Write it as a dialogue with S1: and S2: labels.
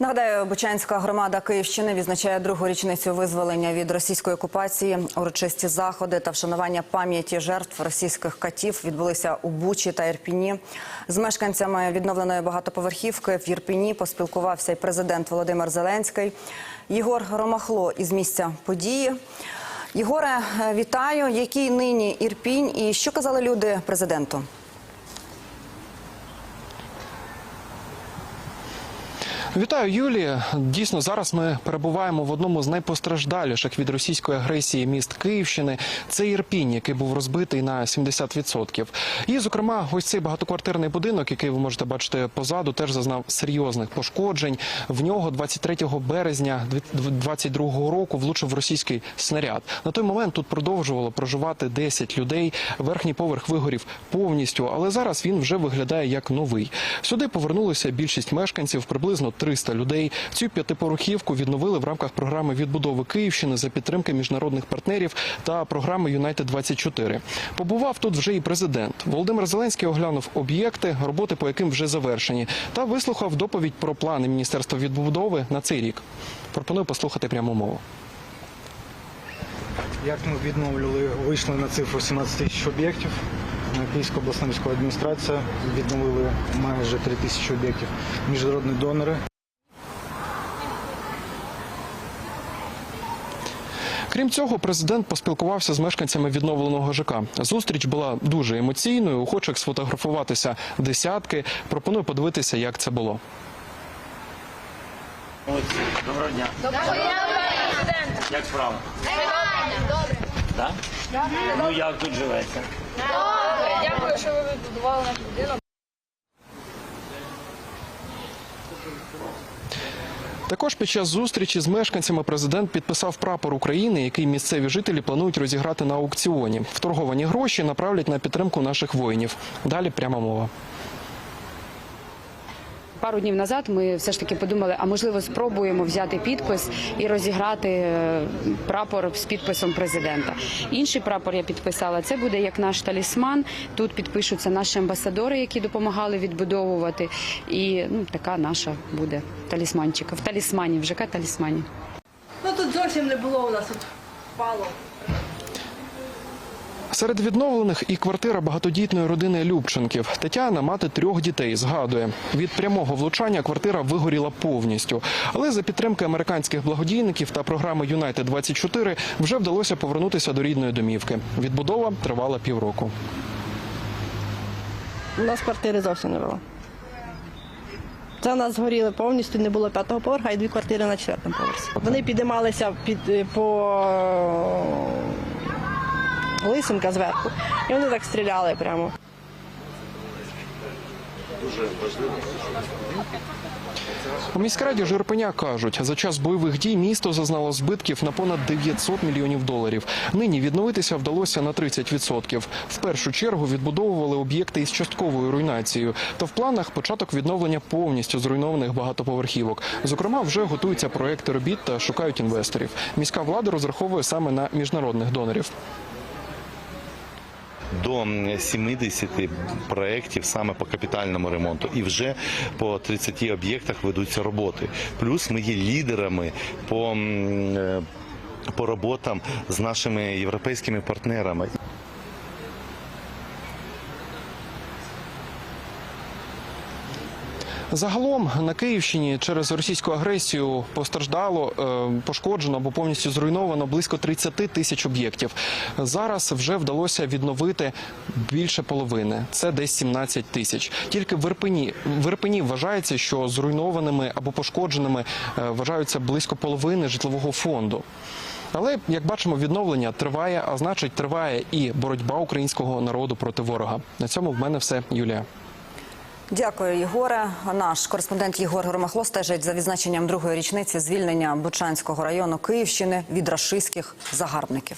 S1: Нагадаю, Бучанська громада Київщини відзначає другу річницю визволення від російської окупації. Урочисті заходи та вшанування пам'яті жертв російських катів відбулися у Бучі та Ірпіні. З мешканцями відновленої багатоповерхівки в Ірпіні поспілкувався й президент Володимир Зеленський. Єгор Ромахло із місця події. Єгоре, е, вітаю. Який нині Ірпінь і що казали люди президенту?
S2: Вітаю, Юлія. Дійсно, зараз ми перебуваємо в одному з найпостраждаліших від російської агресії міст Київщини. Це Ірпінь, який був розбитий на 70%. І, зокрема, ось цей багатоквартирний будинок, який ви можете бачити позаду, теж зазнав серйозних пошкоджень. В нього 23 березня 2022 року влучив російський снаряд. На той момент тут продовжувало проживати 10 людей. Верхній поверх вигорів повністю, але зараз він вже виглядає як новий. Сюди повернулися більшість мешканців, приблизно 300 людей. Цю п'ятипорохівку відновили в рамках програми відбудови Київщини за підтримки міжнародних партнерів та програми Юнайтед 24 Побував тут вже і президент. Володимир Зеленський оглянув об'єкти, роботи по яким вже завершені, та вислухав доповідь про плани Міністерства відбудови на цей рік. Пропоную послухати пряму мову.
S3: Як ми відновлювали, вийшли на цифру 17 тисяч об'єктів. Київська обласна військова адміністрація відновили майже 3 тисячі об'єктів. Міжнародні донори.
S2: Крім цього, президент поспілкувався з мешканцями відновленого ЖК. Зустріч була дуже емоційною. Охочих сфотографуватися десятки. Пропоную подивитися, як це було.
S4: Молодці. Доброго дня. Як справа?
S5: Добре.
S4: Так? Ну як тут живеться?
S5: Дякую, що ви відбудували наш будинок.
S2: Також під час зустрічі з мешканцями президент підписав прапор України, який місцеві жителі планують розіграти на аукціоні. Вторговані гроші направлять на підтримку наших воїнів. Далі пряма мова.
S6: Пару днів назад ми все ж таки подумали, а можливо спробуємо взяти підпис і розіграти е, прапор з підписом президента. Інший прапор я підписала. Це буде як наш талісман. Тут підпишуться наші амбасадори, які допомагали відбудовувати. І ну така наша буде талісманчика. В талісмані, в ЖК талісмані.
S7: Ну тут зовсім не було у нас тут впало.
S2: Серед відновлених і квартира багатодітної родини Любченків. Тетяна, мати трьох дітей, згадує від прямого влучання квартира вигоріла повністю. Але за підтримки американських благодійників та програми Юнайтед 24 вже вдалося повернутися до рідної домівки. Відбудова тривала півроку.
S7: У нас квартири зовсім не було. Це у нас згоріли повністю, не було п'ятого поверха і дві квартири на четвертому поверсі. Вони підіймалися під е, по лисинка зверху. І вони так стріляли прямо.
S2: У міськраді Жирпеня кажуть, за час бойових дій місто зазнало збитків на понад 900 мільйонів доларів. Нині відновитися вдалося на 30%. В першу чергу відбудовували об'єкти із частковою руйнацією. Та в планах початок відновлення повністю зруйнованих багатоповерхівок. Зокрема, вже готуються проекти робіт та шукають інвесторів. Міська влада розраховує саме на міжнародних донорів.
S8: До 70 проєктів саме по капітальному ремонту, і вже по 30 об'єктах ведуться роботи. Плюс ми є лідерами по, е, по роботам з нашими європейськими партнерами.
S2: Загалом на Київщині через російську агресію постраждало, е, пошкоджено або повністю зруйновано близько 30 тисяч об'єктів. Зараз вже вдалося відновити більше половини. Це десь 17 тисяч. Тільки в Ірпені, в Ірпені вважається, що зруйнованими або пошкодженими е, вважаються близько половини житлового фонду. Але як бачимо, відновлення триває, а значить, триває і боротьба українського народу проти ворога. На цьому в мене все, Юлія.
S1: Дякую, Єгоре. Наш кореспондент Єгор Громахло стежить за відзначенням другої річниці звільнення Бучанського району Київщини від рашистських загарбників.